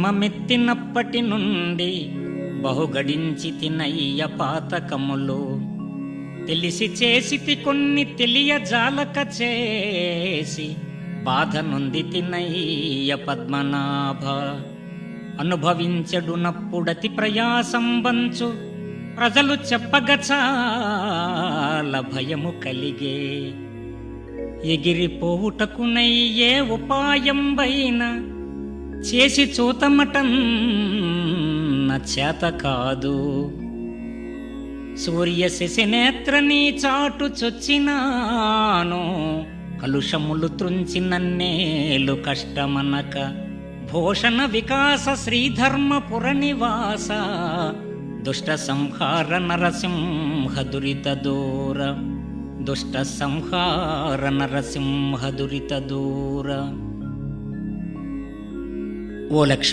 జన్మమెత్తినప్పటి నుండి బహుగడించి తినయ్య పాతకములు. తెలిసి చేసితి కొన్ని తెలియజాలక చేసి బాధ నొంది తినయ్య పద్మనాభ. అనుభవించడునప్పుడతి ప్రయాసంబంచు ప్రజలు చెప్పగ చాలా భయము కలిగే. ఎగిరిపోవుటకునయ్యే ఉపాయం బైనా చేసి చూతమటం చేత కాదు. సూర్య శశినేత్రని చాటు చొచ్చినాను. కలుషములు త్రుంచి నన్నేలు కష్టమనక. భూషణ వికాస శ్రీధర్మపుర నివాస దుష్ట సంహార నరసింహ దురిత దూర. దుష్ట సంహార నరసింహ దురిత దూర. ఓ లక్ష్మి